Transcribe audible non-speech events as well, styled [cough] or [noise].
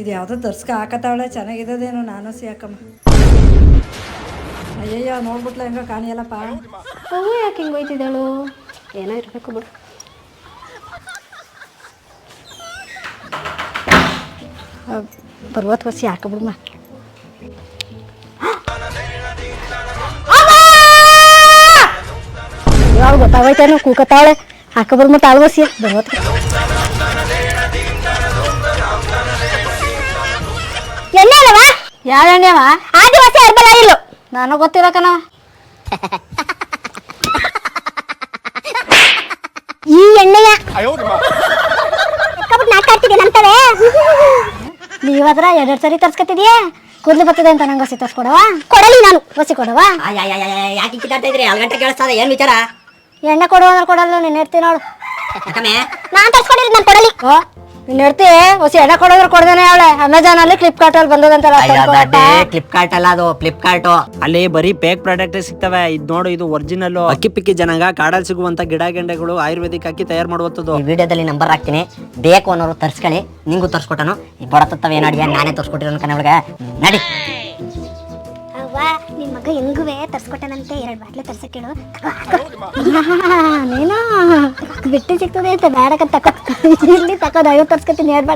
ಇದು ಯಾವುದೋ ದರ್ಸ್ಕ ಹಾಕತ್ತಾವಳೆ, ಚೆನ್ನಾಗಿದ್ದದೇನೋ ನಾನು ಸಿ ಹಾಕಮ್ಮ ಅಯ್ಯಯ್ಯೋ, ನೋಡ್ಬಿಟ್ಲ ಹೆಂಗ ಕಾಣಿಯಲ್ಲಪ್ಪ. ಓ ಯಾಕೆ ಹಿಂಗೆ ಹೋಯ್ತಿದ್ದಾಳು ಏನೋ ಇರಬೇಕು ಬಿಡು. ಬರ್ವತ್ ಬಸ್ಸಿ ಹಾಕಬಿಡಮ್ಮ ಯಾವ ಗೊತ್ತಾಗೋಯ್ತೇನೋ ಕೂಕತ್ತಾವಳೆ ಹಾಕಬಿಡ್ಮ ತಾಳು ಬಸ್ಸಿ ಬರ್ವತ್ ಎಣ್ಣೆ ಅಲ್ಲವಾ ಯಾವ ಎಣ್ಣೆವ ಆದಿವಾಸಿ ಹರ್ಬಲ್ ಆಯಿಲ್ ನನಗೆ ಗೊತ್ತಿಲ್ಲ ಕಣವ ಈ ಎಣ್ಣೆಯ ನಂತವೇ ನೀವಾದ್ರ ಎರಡೆರಡು ಸರಿ ತರ್ಸ್ಕೊತಿದ್ಯಾ ಕೂದಲು ಬರ್ತದೆ ಅಂತ ನಂಗೆ ಹಸಿ ತರ್ಸ್ಕೊಡವ ಕೊಡಲಿ ನಾನು. ಹಸಿ ಕೊಡವ ಯಾಕೆ ಕಿತ್ತಾಡ್ತಾ ಇದ್ರಿ? ಗಂಟೆ ಕೇಳಿಸ್ತದೆ ಏನ್ ವಿಚಾರ? ಎಣ್ಣೆ ಕೊಡುವ ಕೊಡಲ್ಲ ನೀನು ಇರ್ತೀನಿ ನೋಡು. ನಾನು ತರ್ಸ್ಕೊಂಡಿರಿ ನಾನು ಕೊಡಲಿ. ಓ ನೀನು ಹೊಸ ಎಡ ಕೊಡೋದ್ರ ಕೊಡ್ದೇನೆ ಅವಳೆ. ಅಮೆಜಾನ್ ಅಲ್ಲಿ ಫ್ಲಿಪ್ಕಾರ್ಟ್ ಅಲ್ಲಿ ಬಂದದಂತಲ್ಲ ಫ್ಲಿಪ್ಕಾರ್ಟ್ ಅಲ್ಲ ಅದು ಫ್ಲಿಪ್ಕಾರ್ಟ್ ಅಲ್ಲಿ ಬರೀ ಫೇಕ್ ಪ್ರಾಡಕ್ಟ್ ಸಿಗ್ತವೆ. ಇದು ನೋಡು ಇದು ಒರಿಜಿನಲ್ ಅಕ್ಕಿ ಪಿಕ್ಕಿ ಜನಾಂಗ ಕಾಡಲ್ಲಿ ಸಿಗುವಂತ ಗಿಡ ಗೆಂಡೆಗಳು ಆಯುರ್ವೇದಿಕ್ ಅಕ್ಕಿ ತಯಾರು ಮಾಡುವಂತದ್ದು ಈ ವಿಡಿಯೋದಲ್ಲಿ ನಂಬರ್ ಹಾಕ್ತೀನಿ. ಬೇಕು ಅನ್ನೋರು ತರ್ಸ್ಕೊಳ್ಳಿ. ನಿಂಗೂ ತರ್ಸ್ಕೊಟ್ಟನು. ಈ ಬಡತತ್ತವ ಏನ್ ಅಡಿಗೆ ನಾನೇ ತರ್ಸ್ಕೊಟ್ಟಿರೋ ಒಳಗೆ ನಡಿ. ಅವ್ವ ನಿನ್ ಮಗ ಹೆಂಗುವೆ? ತರ್ಸ್ಕೊಟ್ಟನಂತೆ. ಎರಡು ಬಾಟ್ಲೆ ತರ್ಸಕ್ಕೇಳು [laughs] ನೀನು? ಬಿಟ್ಟು ಸಿಗ್ತದೆ ಅಂತ ಬೇಡಕ್ಕ ತಕೋ. ಇಲ್ಲಿ ತಕೋದು ಐವತ್ತು ತರ್ಸ್ಕೊತೀನಿ ಎರಡು